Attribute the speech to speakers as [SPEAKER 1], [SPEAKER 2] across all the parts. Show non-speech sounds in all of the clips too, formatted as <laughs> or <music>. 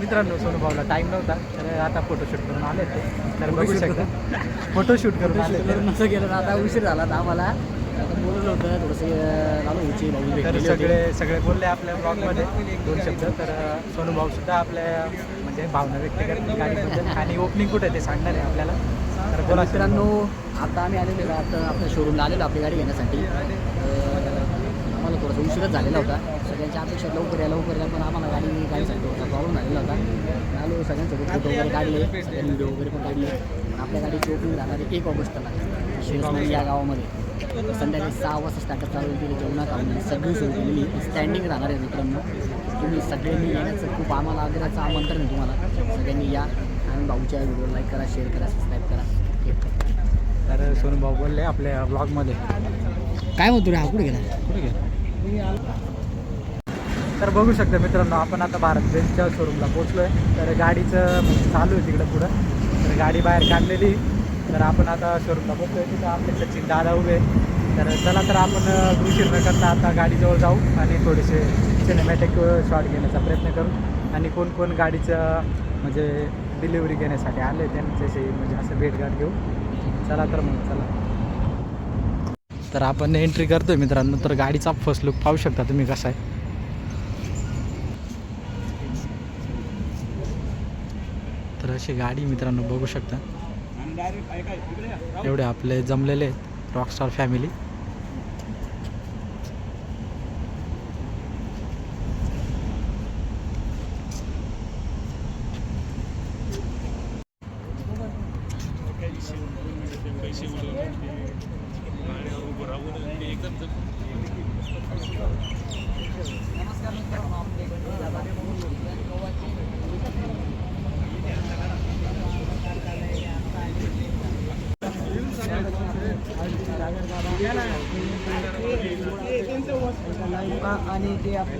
[SPEAKER 1] मित्रांनो सोनू भाऊला टाईम नव्हता तर आता फोटोशूट करून आले ते तर बघू शकता. फोटोशूट करून आले.
[SPEAKER 2] नसं गेलं आता उशीर झाला ना आम्हाला. बोललं होतं थोडंसं
[SPEAKER 1] तर. सगळे सगळे बोलले आपल्या ब्लॉगमध्ये दोन शब्द. तर सोनू भाऊ सुद्धा आपल्या म्हणजे भावना व्यक्त करतील गाडीबद्दल आणि ओपनिंग कुठे आहे ते सांगणार आहे आपल्याला. तर
[SPEAKER 2] तर
[SPEAKER 1] बोला
[SPEAKER 2] मित्रांनो आता आम्ही आलेलो आता आपल्या शोरूमला आलेलो आपली गाडी घेण्यासाठी. थोडासा उशीरच झालेला होता. सगळ्यांच्या अपेक्षा लवकर या लवकर या पण आम्हाला गाडी गाडीसाठी थोडासा प्रॉब्लेम झालेला होता. आलो सगळ्यांसोबत फोटो वगैरे काढले सगळ्यांनी व्हिडिओ वगैरे पण काढले. पण आपल्या गाडीची ओपनिंग राहणार आहे एक ऑगस्टला शिरसनाई या गावामध्ये. संध्याकाळी सहा वाजता स्टार्टअप चालू केली जेवणा खाऊन सगळी सुरू केलेली स्टँडिंग राहणार आहे मित्रांनो. तुम्ही सगळ्यांनी येण्याचं खूप आम्हाला आग्रहाचं आमंत्रण आहे तुम्हाला. सगळ्यांनी या. आणि भाऊच्या व्हिडिओ लाईक करा शेअर करा सबस्क्राईब करा.
[SPEAKER 1] तर सोनू भाऊ बोलले आपल्या ब्लॉगमध्ये
[SPEAKER 2] काय म्हणतो रे? हा कुठे गेला?
[SPEAKER 1] कुठे गेला? तर बघू शकता मित्रांनो आपण आता भारत बेंचच्या शोरूमला पोचलो आहे तर गाडीचं म्हणजे चालू आहे तिकडं पुढं. तर गाडी बाहेर काढलेली. तर आपण आता शोरूमला पोचलो आहे तिथं आपले सचिन दादा उभे तर चला तर आपण उशीर न करता आता गाडीजवळ जाऊ आणि थोडेसे सिनेमॅटिक शॉट घेण्याचा प्रयत्न करू. आणि कोण कोण गाडीचं म्हणजे डिलिव्हरी घेण्यासाठी आले त्यांच्याशी म्हणजे असं भेटघाट घेऊ. चला तर मग चला. तर आपण एंट्री करतोय मित्रांनो तर गाडीचा फर्स्ट लुक पाहू शकता तुम्ही कसा आहे. तर अशी गाडी मित्रांनो बघू शकता. एवढे आपले जमलेले आहेत रॉकस्टार फॅमिली
[SPEAKER 2] आणि ते आपले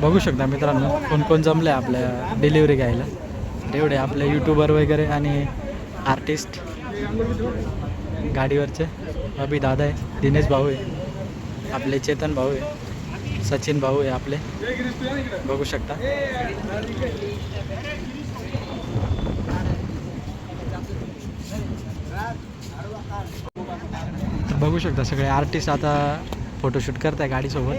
[SPEAKER 1] बघू शकता मित्रांनो कोण कोण जमलं आहे आपल्या डिलिव्हरी घ्यायला. तेवढे एवढे आपले यूट्यूबर वगैरे आणि आर्टिस्ट गाडीवरचे. अभि दादा आहे दिनेश भाऊ आहे. आपले चेतन भाऊ आहे सचिन भाऊ आहे आपले. बघू शकता. बघू शकता सगळे आर्टिस्ट आता फोटोशूट करत आहे गाडीसोबत.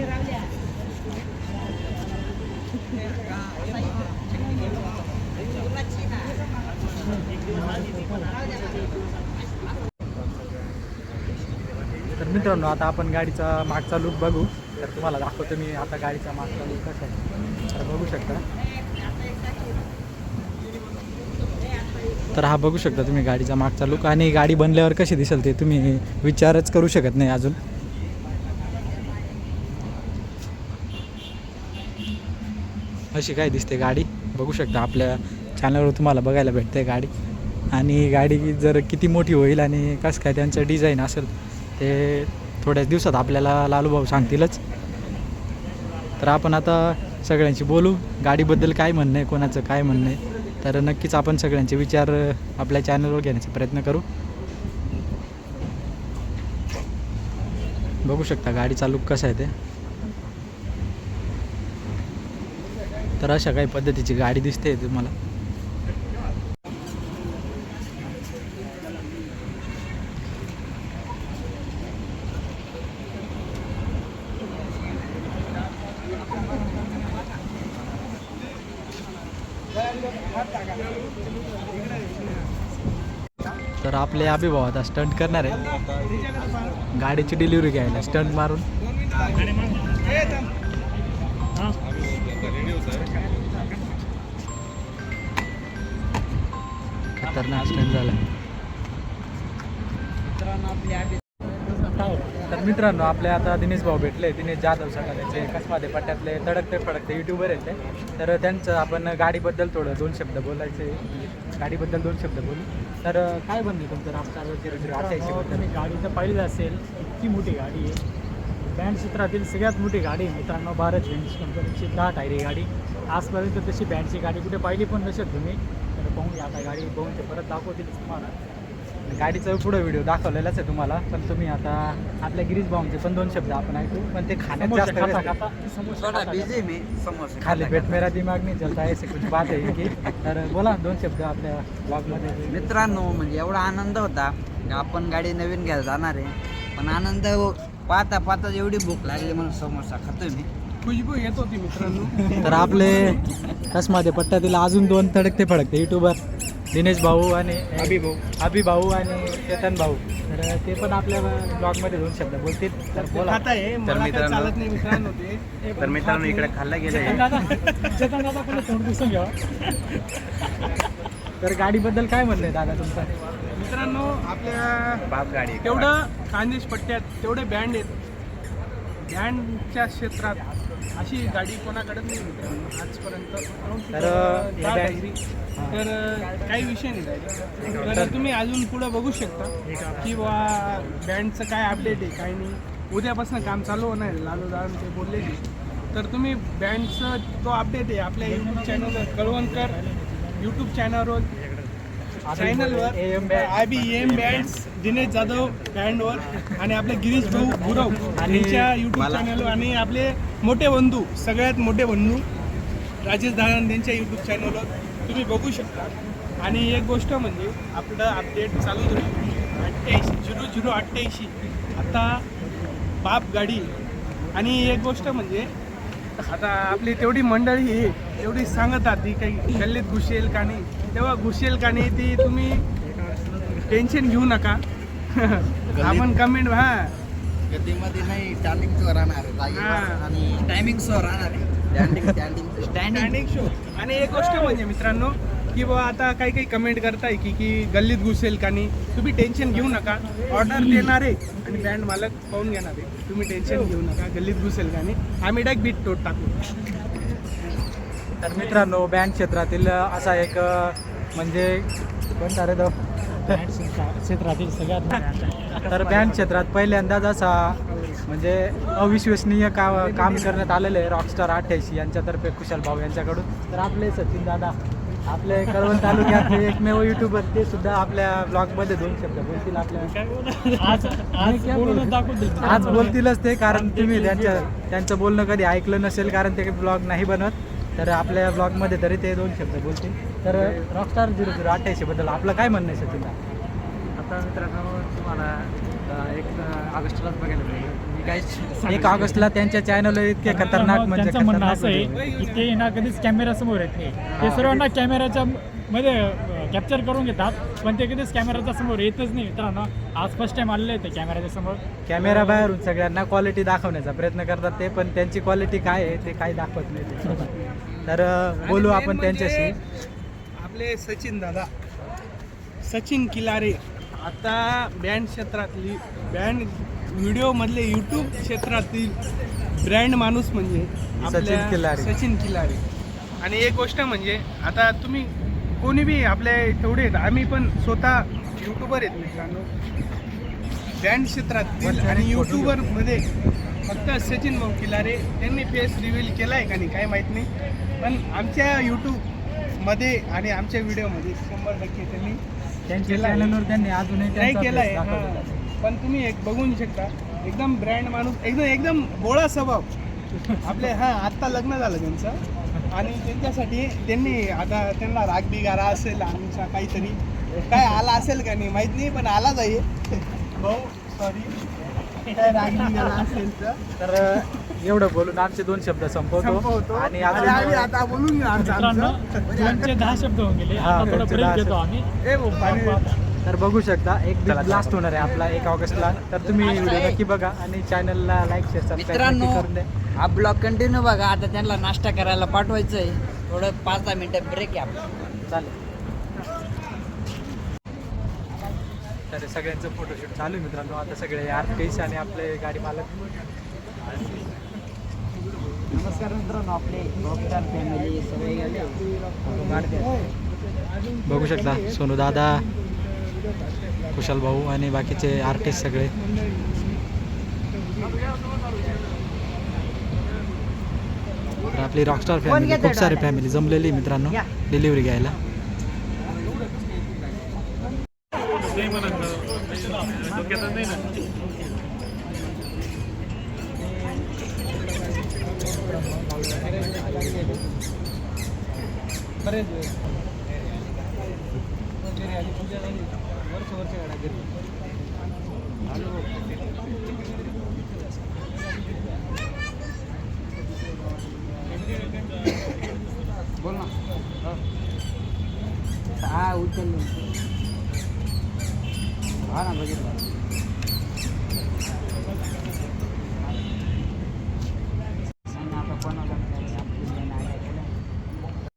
[SPEAKER 1] तर मित्रांनो आता आपण गाडीचा मागचा लुक बघू. तर तुम्हाला दाखवतो मी आता गाडीचा मागचा लुक कसा आहे. तर बघू शकता. तर हा बघू शकता तुम्ही गाडीचा मागचा लुक आणि गाडी बनल्यावर कशी दिसेल ते तुम्ही विचारच करू शकत नाही अजून. अशी काय दिसते गाडी? बघू शकता आपल्या चॅनलवर तुम्हाला बघायला भेटते गाडी. आणि गाडी जर किती मोठी होईल आणि कसं काय त्यांचं डिझाईन असेल ते थोड्याच दिवसात आपल्याला लालूभाऊ सांगतीलच. तर आपण आता सगळ्यांशी बोलू. गाडीबद्दल काय म्हणणं आहे? कोणाचं काय म्हणणं आहे? तर नक्कीच आपण सगळ्यांचे विचार आपल्या चॅनलवर घेण्याचा प्रयत्न करू. बघू शकता गाडीचा लुक कसा आहे ते. तर अशा काही पद्धतीची गाडी दिसते तुम्हाला. तर आपले अभिभाव आता स्टंट करणार आहे गाडीची डिलिव्हरी घ्यायला स्टंट मारून. खतरनाक स्टंट झाला. तर मित्रांनो आपले आता दिनेश भाऊ भेटले. दिनेश जाधव सकाळचे कसमादे पट्ट्यातले तडकते फडकते युट्यूबर आहेत ते. तर त्यांचं आपण गाडीबद्दल थोडं दोन शब्द बोलायचे. गाडीबद्दल दोन शब्द बोलू. तर काय बनली तुमचं रामचार अठ्ठ्याऐंशी
[SPEAKER 3] तुम्ही गाडीचं पाहिलं असेल इतकी मोठी गाडी आहे. बँड क्षेत्रातील सगळ्यात मोठी गाडी आहे मित्रांनो भारत बेंच कंपनीची दहा टायरी गाडी. आजपर्यंत तशी बँडची गाडी कुठे पाहिली पण नसेल तुम्ही. तर पाहून या आता गाडी पाहून ते परत दाखवतील तुम्हाला.
[SPEAKER 1] गाडीचं पुढं व्हिडिओ दाखवलेलाच आहे तुम्हाला. पण तुम्ही आता आपल्या गिरीश भाऊंचे पण दोन शब्द आपण ऐकू. पण ते खाण्यात
[SPEAKER 3] समोसे
[SPEAKER 1] जास्त
[SPEAKER 3] खाता
[SPEAKER 1] व्यस्त आहे.
[SPEAKER 3] खाता समोसे
[SPEAKER 4] थोड़ा
[SPEAKER 3] खाता
[SPEAKER 4] बिजी में. समोसे
[SPEAKER 1] खाली पेट मेरा दिमाग नहीं चलता ऐसे कुछ बात है की. तर बोला दोन शब्द आपल्या ब्लॉगमध्ये
[SPEAKER 4] मित्रांनो म्हणजे एवढा आनंद होता की आपण गाडी नवीन घ्यायला जाणार आहे. पण आनंद पाहता पाहता एवढी भूक लागली म्हणून समोसा खातोय मी.
[SPEAKER 5] खुशबू येत होती मित्रांनो.
[SPEAKER 1] तर आपले <laughs> कसमध्ये पट्ट्यातील अजून दोन तडकते फडकते युट्यूबर दिनेश भाऊ आणि अभि भाऊ. अभि भाऊ आणि चेतन भाऊ. तर ते पण आपल्या ब्लॉगमध्ये दोन शब्द बोलतील. तर बोला.
[SPEAKER 5] नाही मित्रांनो
[SPEAKER 6] तर मित्रांनो इकडे खाल्लं गेलं
[SPEAKER 1] तर गाडीबद्दल काय म्हणणं आहे दादा तुमचं?
[SPEAKER 5] मित्रांनो आपल्या
[SPEAKER 6] बाप गाडी.
[SPEAKER 5] तेवढं खानदेश पट्ट्यात तेवढे बँड आहेत. बँडच्या क्षेत्रात अशी गाडी कोणाकडे नाही आजपर्यंत
[SPEAKER 1] तर, या.
[SPEAKER 5] तर काही विषय नाही गाडी तर तुम्ही अजून पुढं बघू शकता की बा बँडचं काय अपडेट आहे काय नाही. उद्यापासून काम चालू होणार आहे. लालू दादा ते बोलले की. तर तुम्ही बँडचं तो अपडेट आहे. आपल्या यूट्यूब चॅनलवर कळवणकर यूट्यूब चॅनलवर चॅनलवर. I B M bands Dinesh Jadhav बँडवर आणि आपले गिरीश भाऊ गुरव
[SPEAKER 1] आणि
[SPEAKER 5] यांच्या यूट्यूब चॅनलवर आणि आपले मोठे बंधू सगळ्यात मोठे बंधू राजेश दादान यांच्या यूट्यूब चॅनलवर तुम्ही बघू शकता. आणि एक गोष्ट म्हणजे आपलं अपडेट चालूच राहील अठ्ठ्याऐंशी झिरो झिरो अठ्ठ्याऐंशी. आता बाप गाडी. आणि एक गोष्ट म्हणजे आता आपली तेवढी मंडळी तेवढी सांगतात ती काही गल्लीत घुसेल का नाही? तेव्हा घुसेल का नाही ती तुम्ही टेन्शन घेऊ नका. आपण कमेंट हा
[SPEAKER 4] गद्दीमध्ये नाही स्टँडिंग शो राहणार.
[SPEAKER 5] हा.
[SPEAKER 4] आणि टायमिंग शो राहणार स्टँडिंग
[SPEAKER 5] शो आणि एक गोष्ट म्हणजे मित्रांनो की बाबा आता काही काही कमेंट करताय की की गल्लीत घुसेल का नाही तुम्ही टेन्शन घेऊ नका. ऑर्डर देणार आहे आणि बँड मालक पाहून घेणार आहे. तुम्ही टेन्शन घेऊ नका गल्लीत घुसेल का नाही. आम्ही डायरेक्ट बीट तोड टाकू.
[SPEAKER 1] तर मित्रांनो बँड क्षेत्रातील असा एक म्हणजे कोणता रे तो?
[SPEAKER 3] क्षेत्रातील सगळ्यात
[SPEAKER 1] तर बँड क्षेत्रात पहिल्यांदाच असा म्हणजे अविश्वसनीय का काम करण्यात आलेलं आहे रॉकस्टार अठ्ठ्याऐंशी यांच्यातर्फे कुशाल भाऊ यांच्याकडून. तर आपले सचिन दादा आपले कळवण तालुक्यातले एकमेव युट्यूबर ते सुद्धा आपल्या ब्लॉगमध्ये दोन शब्द बोलतील आपल्या.
[SPEAKER 3] आज
[SPEAKER 1] बोलतीलच ते कारण तुम्ही त्यांच्या त्यांचं बोलणं कधी ऐकलं नसेल कारण ते ब्लॉग नाही बनवत. तर आपल्या ब्लॉगमध्ये तरी ते दोन शब्द बोलतील. तर रॉकस्टार झिरो झिरो अठ्ठ्याऐंशी बद्दल आपलं काय म्हणणं आहे सचिन
[SPEAKER 2] आता मित्रांनो तुम्हाला एक ऑगस्टलाच बघायला मिळेल.
[SPEAKER 1] एक ऑगस्टला त्यांच्या चॅनल इतके खतरनाक म्हणजे
[SPEAKER 3] त्यांचं म्हणणं
[SPEAKER 1] खतरनाक
[SPEAKER 3] असं आहे. की ते ना कधीच कॅमेरा समोर येत नाही. ते सर्वांना कॅमेऱ्याच्या मध्ये कॅप्चर करून घेतात. पण ते कधीच कॅमेऱ्याच्या समोर येतच नाही. मित्रांनो आज फर्स्ट टाइम आलेले ते कॅमेऱ्याच्या समोर.
[SPEAKER 1] कॅमेरा बाहेरून सगळ्यांना क्वालिटी दाखवण्याचा प्रयत्न करतात ते पण त्यांची क्वालिटी काय आहे ते काही दाखवत नाही ते. तर बोलू आपण
[SPEAKER 5] म्हणजे
[SPEAKER 1] त्यांच्याशी.
[SPEAKER 5] आपले सचिन दादा. सचिन किलारे. आता बँड क्षेत्रातली बँड व्हिडिओमधले यूट्यूब क्षेत्रातील ब्रँड माणूस म्हणजे आपल्या
[SPEAKER 1] किल्लारे.
[SPEAKER 5] सचिन किल्लारे आणि एक गोष्ट म्हणजे आता तुम्ही कोणी बी आपले एवढे आहेत, आम्ही पण स्वतः यूट्यूबर आहेत मित्रांनो बँड क्षेत्रातील आणि यूट्यूबरमध्ये फक्त सचिन भाऊ किल्लारे त्यांनी फेस रिव्हील केला आहे का नाही काही माहीत नाही पण आमच्या यूट्यूबमध्ये आणि आमच्या व्हिडिओमध्ये शंभर टक्के त्यांनी
[SPEAKER 1] त्यांच्या. चॅनलवर त्यांनी अजूनही
[SPEAKER 5] ट्राय
[SPEAKER 1] त्यांचा
[SPEAKER 5] केला
[SPEAKER 1] face
[SPEAKER 5] आहे. हां. पण तुम्ही एक बघून शकता एकदम ब्रँड माणूस एकदम एकदम बोळा स्वभाव आपले हां आत्ता लग्न झालं त्यांचं आणि त्यांच्यासाठी त्यांनी आता त्यांना राग बिगारा असेल आमचा काहीतरी. काय आला असेल का नाही माहीत नाही पण आला जाईल भाऊ सॉरी काय राग बिगारा असेल तर?
[SPEAKER 1] एवढं बोलून आमचे दोन शब्द संपवतो. आणि
[SPEAKER 5] आम्ही
[SPEAKER 1] अजून
[SPEAKER 5] आता बोलून घेऊ आमचं
[SPEAKER 3] मित्रांनो
[SPEAKER 5] आमचं.
[SPEAKER 3] दोनचे दहा शब्द होऊन गेले.
[SPEAKER 1] हा,
[SPEAKER 3] आता थोडा
[SPEAKER 1] दोनचे
[SPEAKER 3] ब्रेक
[SPEAKER 1] दहा
[SPEAKER 3] घेतो
[SPEAKER 1] शब्द.
[SPEAKER 3] आम्ही.
[SPEAKER 5] ए भाऊ, पाणी-
[SPEAKER 1] तर बघू शकता एक बिग ब्लास्ट होणार आहे आपला एक ऑगस्टला. तर तुम्ही व्हिडिओ नक्की बघा आणि चॅनलला लाईक शेअर सबस्क्राईब
[SPEAKER 4] मित्रांनो
[SPEAKER 1] करून द्या.
[SPEAKER 4] हा ब्लॉग कंटिन्यू बघा. आता त्यांना नाश्ता करायला पाठवायचं आहे थोडं पाच दहा मिनिटं ब्रेक आहे आपला.
[SPEAKER 1] चालेल. तर सगळ्यांचं फोटोशूट चालू आहे मित्रांनो. आता सगळे आर्टिस्ट आणि आपले गाडी मालक.
[SPEAKER 2] नमस्कार मित्रांनो आपले रॉकस्टार फॅमिली सगळे
[SPEAKER 1] बघू शकता सोनू दादा. कुशल भाऊ आणि बाकीचे आर्टिस्ट सगळे. तर आपली रॉकस्टार फॅमिली खूप सारी फॅमिली जमलेली मित्रांनो. डिलिव्हरी घ्यायला.
[SPEAKER 4] बरेच दिवस. घरी आली, पूजा झाली. वर्ष वर्ष